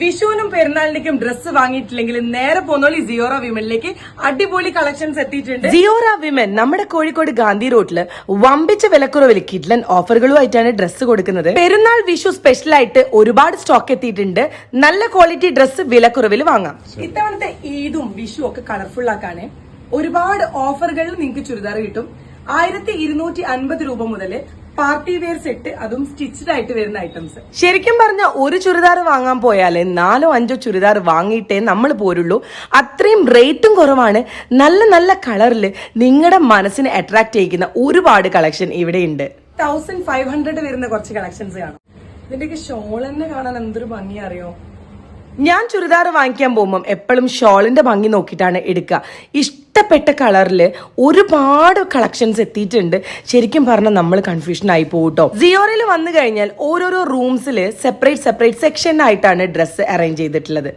വിഷുവിനും പെരുന്നാളിനേക്കും dress വാങ്ങിയിട്ടില്ലെങ്കിൽ നേരെ പോന്നോളി Sierra വിമനിലേക്ക് അടിപൊളി collections എത്തിയിട്ടുണ്ട്. സിയോറ വിമൻ നമ്മുടെ കോഴിക്കോട് ഗാന്ധി റോഡിൽ വമ്പിച്ച വിലക്കുറവിൽ കിഡ്ലൻ ഓഫറുകളുമായിട്ടാണ് ഡ്രസ്സ് കൊടുക്കുന്നത്. പെരുന്നാൾ വിഷു സ്പെഷ്യൽ ആയിട്ട് ഒരുപാട് സ്റ്റോക്ക് എത്തിയിട്ടുണ്ട്. നല്ല ക്വാളിറ്റി ഡ്രസ്സ് വിലക്കുറവിൽ വാങ്ങാം. ഇത്തവണത്തെ ഈദും വിഷു ഒക്കെ കളർഫുൾ ആക്കാണ്. ഒരുപാട് ഓഫറുകളിൽ നിങ്ങൾക്ക് ചുരിദാർ കിട്ടും. ആയിരത്തി ഇരുന്നൂറ്റി അൻപത് രൂപ മുതൽ പാർട്ടി വെയർ സെറ്റ് അതും സ്റ്റിച്ചഡ് ആയിട്ട് വരുന്ന ഐറ്റംസ് ശരിക്കും പറഞ്ഞ ഒരു ചുരിദാർ വാങ്ങാൻ പോയാൽ നാലോ അഞ്ചോ ചുരിദാർ വാങ്ങിയിട്ടേ നമ്മൾ പോരുള്ളൂ. അത്രയും റേറ്റും കുറവാണ്. നല്ല നല്ല കളറിൽ നിങ്ങളുടെ മനസ്സിനെ അട്രാക്ട് ചെയ്യിക്കുന്ന ഒരുപാട് കളക്ഷൻ ഇവിടെ ഉണ്ട് തൗസൻഡ് ഫൈവ് ഹൺഡ്രഡ് വരുന്ന കുറച്ച് കളക്ഷൻസ് കാണാം. ഇതിന്റെയൊക്കെ ഷോൾ തന്നെ കാണാൻ എന്തൊരു ഭംഗി അറിയോ? ഞാൻ ചുരിദാർ വാങ്ങിക്കാൻ പോകുമ്പോൾ എപ്പോഴും ഷോളിന്റെ ഭംഗി നോക്കിയിട്ടാണ് എടുക്കുക ഇഷ്ടപ്പെട്ട കളറിൽ ഒരുപാട് കളക്ഷൻസ് എത്തിയിട്ടുണ്ട്. ശരിക്കും പറഞ്ഞാൽ നമ്മൾ കൺഫ്യൂഷൻ ആയി പോകട്ടോ സിയോറിൽ വന്നു കഴിഞ്ഞാൽ ഓരോരോ റൂംസിൽ സെപ്പറേറ്റ് സെപ്പറേറ്റ് സെക്ഷൻ ആയിട്ടാണ് ഡ്രസ്സ് അറേഞ്ച് ചെയ്തിട്ടുള്ളത്.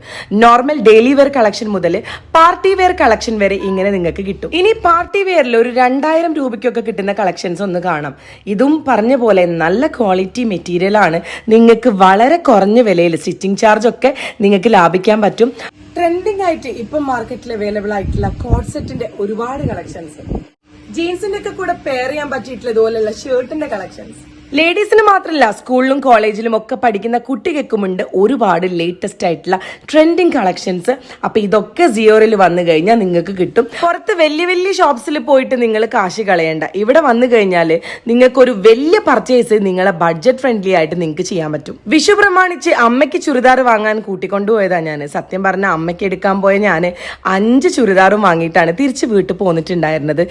നോർമൽ ഡെയിലി വെയർ കളക്ഷൻ മുതൽ പാർട്ടി വെയർ കളക്ഷൻ വരെ ഇങ്ങനെ നിങ്ങൾക്ക് കിട്ടും. ഇനി പാർട്ടി വെയറിൽ ഒരു രണ്ടായിരം രൂപയ്ക്കൊക്കെ കിട്ടുന്ന കളക്ഷൻസ് ഒന്ന് കാണാം. ഇതും പറഞ്ഞ പോലെ നല്ല ക്വാളിറ്റി മെറ്റീരിയൽ ആണ്. നിങ്ങൾക്ക് വളരെ കുറഞ്ഞ വിലയിൽ സ്റ്റിച്ചിങ് ചാർജ് ഒക്കെ നിങ്ങൾക്ക് ലാഭിക്കാൻ പറ്റും. ട്രെൻഡിങ് ആയിട്ട് ഇപ്പം മാർക്കറ്റിൽ അവൈലബിൾ ആയിട്ടുള്ള കോഡ് സെറ്റിന്റെ ഒരുപാട് കളക്ഷൻസ് ജീൻസിന്റെ ഒക്കെ കൂടെ പെയർ ചെയ്യാൻ പറ്റിയിട്ടുള്ള ഇതുപോലെയുള്ള ഷർട്ടിന്റെ കളക്ഷൻസ് ലേഡീസിന് മാത്രമല്ല സ്കൂളിലും കോളേജിലും ഒക്കെ പഠിക്കുന്ന കുട്ടികൾക്കുമുണ്ട് ഒരുപാട് ലേറ്റസ്റ്റ് ആയിട്ടുള്ള ട്രെൻഡിങ് കളക്ഷൻസ് അപ്പൊ ഇതൊക്കെ സിയോറിൽ വന്നു കഴിഞ്ഞാൽ നിങ്ങൾക്ക് കിട്ടും. പുറത്ത് വലിയ വലിയ ഷോപ്സിൽ പോയിട്ട് നിങ്ങൾ കാശ് കളയണ്ട. ഇവിടെ വന്നു കഴിഞ്ഞാൽ നിങ്ങൾക്കൊരു വലിയ പർച്ചേസ് നിങ്ങളെ ബഡ്ജറ്റ് ഫ്രണ്ട്ലി ആയിട്ട് നിങ്ങൾക്ക് ചെയ്യാൻ പറ്റും. വിഷു പ്രമാണിച്ച് അമ്മയ്ക്ക് ചുരിദാർ വാങ്ങാൻ കൂട്ടിക്കൊണ്ടുപോയതാണ് ഞാൻ സത്യം പറഞ്ഞ അമ്മയ്ക്ക് എടുക്കാൻ പോയ ഞാൻ അഞ്ച് ചുരിദാറും വാങ്ങിയിട്ടാണ് തിരിച്ച് വീട്ടിൽ പോന്നിട്ടുണ്ടായിരുന്നത്.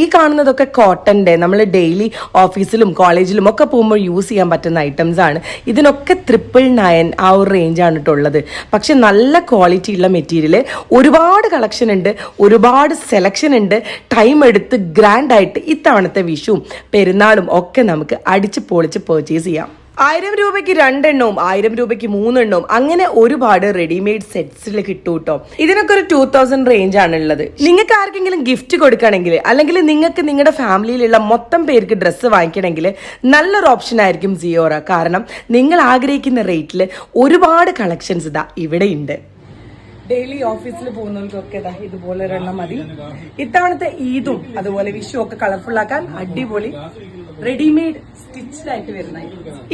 ഈ കാണുന്നതൊക്കെ കോട്ടന്റെ നമ്മൾ ഡെയിലി ഓഫീസിലും കോളേജിലും ഒക്കെ പോകുമ്പോൾ യൂസ് ചെയ്യാൻ പറ്റുന്ന ഐറ്റംസ് ആണ്. ഇതിനൊക്കെ ട്രിപ്പിൾ നയൻ ആ ഒരു റേഞ്ച് ആണ് ഉള്ളത്. പക്ഷെ നല്ല ക്വാളിറ്റി ഉള്ള മെറ്റീരിയൽ ഒരുപാട് കളക്ഷൻ ഉണ്ട് ഒരുപാട് സെലക്ഷൻ ഉണ്ട്. ടൈം എടുത്ത് ഗ്രാൻഡായിട്ട് ഇത്തവണത്തെ വിഷുവും പെരുന്നാളും ഒക്കെ നമുക്ക് അടിച്ച് പൊളിച്ച് പെർച്ചേസ് ചെയ്യാം. ആയിരം രൂപയ്ക്ക് രണ്ടെണ്ണവും ആയിരം രൂപയ്ക്ക് മൂന്നെണ്ണവും അങ്ങനെ ഒരുപാട് റെഡിമെയ്ഡ് സെറ്റ്സിൽ കിട്ടും കേട്ടോ ഇതിനൊക്കെ ഒരു ടൂ തൗസൻഡ് റേഞ്ച് ആണ് ഉള്ളത് നിങ്ങൾക്ക് ആർക്കെങ്കിലും ഗിഫ്റ്റ് കൊടുക്കണമെങ്കിൽ അല്ലെങ്കിൽ നിങ്ങൾക്ക് നിങ്ങളുടെ ഫാമിലിയിലുള്ള മൊത്തം പേർക്ക് ഡ്രസ്സ് വാങ്ങിക്കണമെങ്കിൽ നല്ലൊരു ഓപ്ഷൻ ആയിരിക്കും സിയോറ കാരണം നിങ്ങൾ ആഗ്രഹിക്കുന്ന റേറ്റിൽ ഒരുപാട് കളക്ഷൻസ് ഇതാ ഇവിടെ ഉണ്ട്. ഡെയിലി ഓഫീസിൽ പോകുന്നവർക്കൊക്കെ ഇതാ ഇതുപോലെ ഒരെണ്ണം മതി. ഇത്തവണത്തെ ഈദും അതുപോലെ വിഷു ഒക്കെ കളർഫുൾ ആക്കാൻ അടിപൊളി റെഡിമെയ്ഡ് സ്റ്റിച്ച്ഡ് ആയിട്ട് വരുന്ന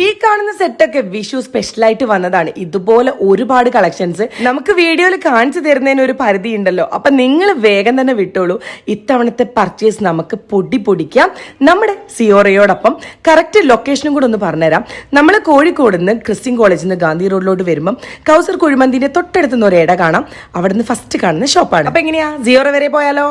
ഈ കാണുന്ന സെറ്റൊക്കെ വിഷു സ്പെഷ്യലായിട്ട് വന്നതാണ്. ഇതുപോലെ ഒരുപാട് കളക്ഷൻസ് നമുക്ക് വീഡിയോയിൽ കാണിച്ചു തരുന്നതിന് ഒരു പരിധി ഉണ്ടല്ലോ. അപ്പൊ നിങ്ങൾ വേഗം തന്നെ വിട്ടോളൂ. ഇത്തവണത്തെ പർച്ചേസ് നമുക്ക് പൊടി പൊടിക്കാം. നമ്മുടെ സിയോറയോടൊപ്പം കറക്റ്റ് ലൊക്കേഷനും കൂടെ ഒന്ന് പറഞ്ഞുതരാം. നമ്മൾ കോഴിക്കോട് നിന്ന് ക്രിസ്ത്യൻ കോളേജിൽ നിന്ന് ഗാന്ധി റോഡിലോട്ട് വരുമ്പം കൗസർ കുഴിമന്തിന്റെ തൊട്ടടുത്തുനിന്ന് ഒരു ഇട കാണാം. അവിടെ അവിടുന്ന് ഫസ്റ്റ് കാണുന്ന ഷോപ്പാണ് അപ്പൊ എങ്ങനെയാ? സിയോറ വരെ പോയാലോ?